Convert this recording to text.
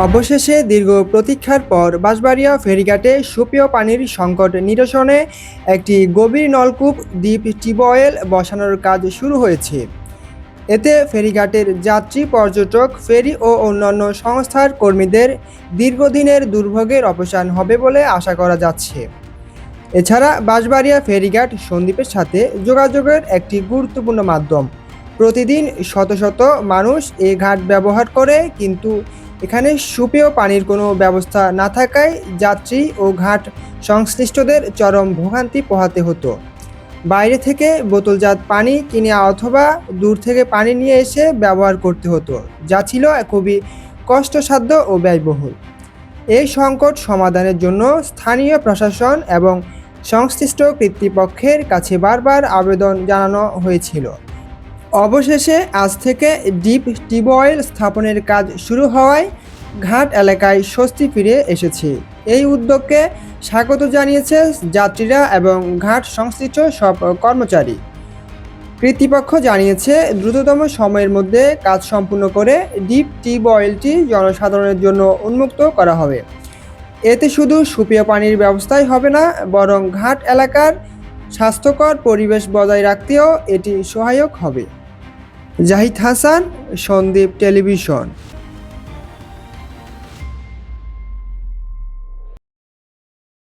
অবশেষে দীর্ঘ প্রতীক্ষার পর বাঁশবাড়িয়া ফেরিঘাটে সুপেয় পানির সংকট নিরসনে একটি গভীর নলকূপ দ্বীপ টিউবওয়েল বসানোর কাজ শুরু হয়েছে। এতে ফেরিঘাটের যাত্রী, পর্যটক, ফেরি ও অন্যান্য সংস্থার কর্মীদের দীর্ঘদিনের দুর্ভোগের অবসান হবে বলে আশা করা যাচ্ছে। এছাড়া বাঁশবাড়িয়া ফেরিঘাট সন্দ্বীপের সাথে যোগাযোগের একটি গুরুত্বপূর্ণ মাধ্যম। প্রতিদিন শত শত মানুষ এ ঘাট ব্যবহার করে, কিন্তু এখানে সুপেয় পানির কোনো ব্যবস্থা না থাকায় যাত্রী ও ঘাট সংশ্লিষ্টদের চরম ভোগান্তি পোহাতে হতো। বাইরে থেকে বোতলজাত পানি কিনে অথবা দূর থেকে পানি নিয়ে এসে ব্যবহার করতে হতো, যা ছিল খুবই কষ্টসাধ্য ও ব্যয়বহুল। এই সংকট সমাধানের জন্য স্থানীয় প্রশাসন এবং সংশ্লিষ্ট কর্তৃপক্ষের কাছে বারবার আবেদন জানানো হয়েছিল। অবশেষে আজ থেকে ডিপ টিউবওয়েল স্থাপনের কাজ শুরু হওয়ায় ঘাট এলাকায় স্বস্তি ফিরে এসেছে। এই উদ্যোগকে স্বাগত জানিয়েছে যাত্রীরা এবং ঘাট সংশ্লিষ্ট সব কর্মচারী। কর্তৃপক্ষ জানিয়েছে, দ্রুততম সময়ের মধ্যে কাজ সম্পূর্ণ করে ডিপ টিউবওয়েলটি জনসাধারণের জন্য উন্মুক্ত করা হবে। এতে শুধু সুপেয় পানির ব্যবস্থাই হবে না, বরং ঘাট এলাকার স্বাস্থ্যকর পরিবেশ বজায় রাখতেও এটি সহায়ক হবে। জাহিদ হাসান সন্দীপ টেলিভিশন।